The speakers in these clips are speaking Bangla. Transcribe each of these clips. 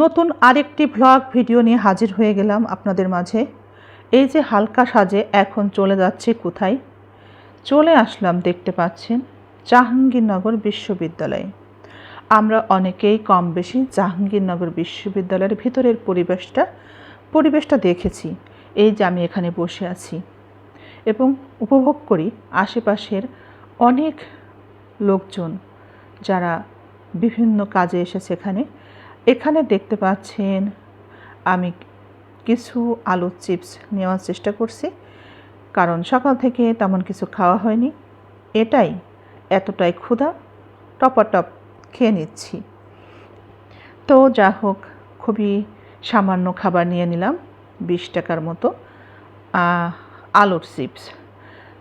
নতুন আরেকটি ভ্লগ ভিডিও নিয়ে হাজির হয়ে গেলাম আপনাদের মাঝে। এই যে হালকা সাজে এখন চলে যাচ্ছে কোথায়? চলে আসলাম দেখতে পাচ্ছেন জাহাঙ্গীরনগর বিশ্ববিদ্যালয়ে। আমরা অনেকেই কম বেশি জাহাঙ্গীরনগর বিশ্ববিদ্যালয়ের ভিতরের পরিবেশটা পরিবেশটা দেখেছি। এই যে আমি এখানে বসে আছি। এবং উপভোগ করি আশেপাশের অনেক লোকজন যারা বিভিন্ন কাজে এসেছে এখানে। এখানে দেখতে পাচ্ছেন, আমি কিছু আলুর চিপস নেওয়ার চেষ্টা করছি। কারণ সকাল থেকে তেমন কিছু খাওয়া হয়নি। এটাই এতটাই ক্ষুধা। টপাটপ খেয়ে নিচ্ছি। তো যা হোক, খুবই সামান্য খাবার নিয়ে নিলাম, বিশ টাকার মতো আলুর চিপস।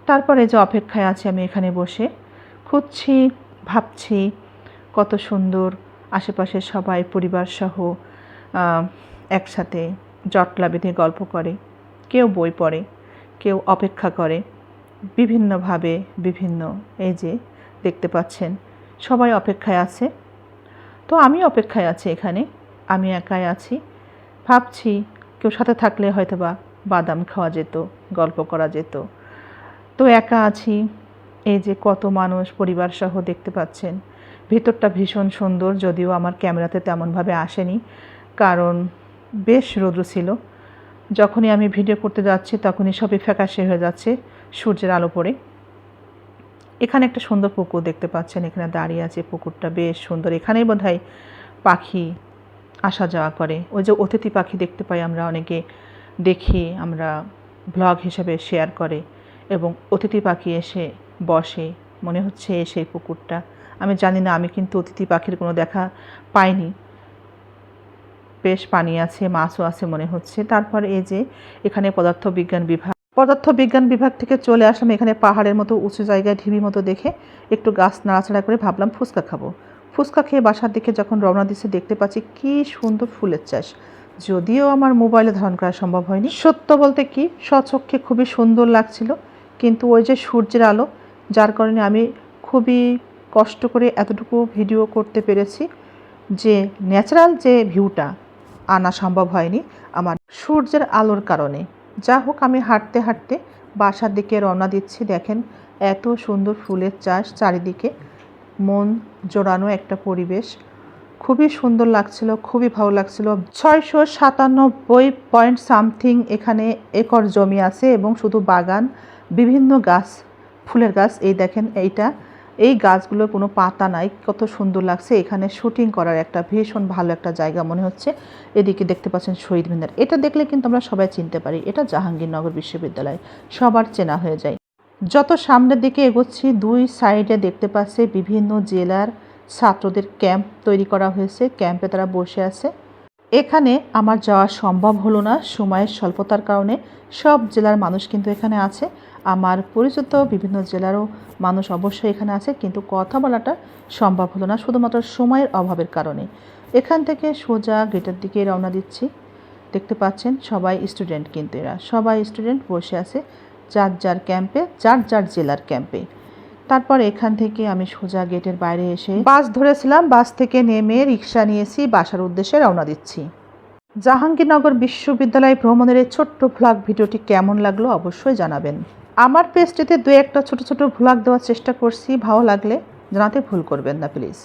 তারপরে যে অপেক্ষায় আছি আমি এখানে বসে, খুঁজছি, ভাবছি কত সুন্দর আশেপাশে সবাই পরিবার সহ একসাথে জটলা বেঁধে গল্প করে। কেউ বই পড়ে, কেউ অপেক্ষা করে। বিভিন্নভাবে বিভিন্ন, এই যে, দেখতে পাচ্ছেন, সবাই অপেক্ষায় আছে। তো আমি অপেক্ষায় আছি এখানে, আমি একাই আছি। ভাবছি কেউ সাথে থাকলে হয়তো বা বাদাম খাওয়া যেত, গল্প করা যেত। তো একা আছি, এই যে কত মানুষ পরিবার সহ দেখতে পাচ্ছেন ভিতরটা ভীষণ সুন্দর, যদিও আমার ক্যামেরাতে তেমনভাবে আসেনি, কারণ বেশ রৌদ্র ছিল। যখনই আমি ভিডিও করতে যাচ্ছি, তখনই সবই ফ্যাকাশে হয়ে যাচ্ছে সূর্যের আলো পড়ে। এখানে একটা সুন্দর পুকুর দেখতে পাচ্ছেন, এখানে দাঁড়িয়ে আছে পুকুরটা, বেশ সুন্দর। এখানেই বোধহয় পাখি আসা যাওয়া করে। ওই যে অতিথি পাখি দেখতে পাই আমরা অনেকে, দেখি আমরা ব্লগ হিসেবে শেয়ার করে এবং অতিথি পাখি এসে বসে, মনে হচ্ছে সেই পুকুরটা। আমি জানি না, আমি কিন্তু অতিথি পাখির কোনো দেখা পাইনি। বেশ পানি আছে, মাছও আছে মনে হচ্ছে। তারপর এই যে এখানে পদার্থ বিজ্ঞান বিভাগ। পদার্থ বিজ্ঞান বিভাগ থেকে চলে আসলাম এখানে পাহাড়ের মতো উঁচু জায়গায় ঢিবি মতো দেখে একটু গাছ নাড়াচাড়া করে ভাবলাম ফুচকা খাব। ফুচকা খেয়ে বাসার দিকে যখন রওনা দিচ্ছে দেখতে পাচ্ছি কি সুন্দর ফুলের চাষ। যদিও আমার মোবাইলে ধারণ করা সম্ভব হয়নি। সত্য বলতে কি, স্বচক্ষে খুবই সুন্দর লাগছিল, কিন্তু ওই যে সূর্যের আলো, যার কারণে আমি খুবই কষ্ট করে এতটুকু ভিডিও করতে পেরেছি যে ন্যাচারাল যে ভিউটা আনা সম্ভব হয়নি আমার সূর্যের আলোর কারণে। যা হোক, আমি হাঁটতে হাঁটতে বাসার দিকে রওনা দিচ্ছি। দেখেন এত সুন্দর ফুলের চাষ, চারিদিকে মন জোড়ানো একটা পরিবেশ। খুবই সুন্দর লাগছিল, খুবই ভালো লাগছিল। ছয়শো সাতানব্বই পয়েন্ট সামথিং এখানে একর জমি আছে এবং শুধু বাগান, বিভিন্ন গাছ, ফুলের গাছ। এই দেখেন এইটা এই গাছগুলোর কোনো পাতা নাই, কত সুন্দর লাগছে। এখানে শুটিং করার একটা ভীষণ ভালো একটা জায়গা মনে হচ্ছে। এদিকে দেখতে পাচ্ছেন শহীদ মিনার। এটা দেখলে কিন্তু আমরা সবাই চিনতে পারি, এটা জাহাঙ্গীরনগর বিশ্ববিদ্যালয়। সবার চেনা হয়ে যায়। যত সামনের দিকে এগোচ্ছি, দুই সাইডে দেখতে পাচ্ছি বিভিন্ন জেলার ছাত্রদের ক্যাম্প তৈরি করা হয়েছে। ক্যাম্পে তারা বসে আছে। এখানে আমার যাওয়া সম্ভব হলো না। সময়ের স্বল্পতার কারণে সব জেলার মানুষ কিন্তু এখানে আছে। আমার পরিচিত বিভিন্ন জেলারও মানুষ অবশ্যই এখানে আছে, কিন্তু কথা বলাটা সম্ভব হলো না, শুধুমাত্র সময়ের অভাবের কারণে। এখান থেকে সোজা গেটের দিকে রওনা দিচ্ছি। দেখতে পাচ্ছেন সবাই স্টুডেন্ট কিন্তু এরা। সবাই স্টুডেন্ট বসে আছে যার যার ক্যাম্পে, যার যার জেলার ক্যাম্পে। তারপর এখান থেকে আমি সোজা গেটের বাইরে এসে বাস ধরেছিলাম। বাস থেকে নেমে রিক্সা নিয়েছি। বাসার উদ্দেশ্যে রওনা দিচ্ছি। জাহাঙ্গীরনগর বিশ্ববিদ্যালয় ভ্রমণের এই ছোট্ট ভ্লগ ভিডিওটি কেমন লাগল অবশ্যই জানাবেন। আমার পেজটিতে দু একটা ছোট ছোট ভ্লগ দেওয়ার চেষ্টা করছি। ভালো লাগলে জানাতে ভুল করবেন না প্লিজ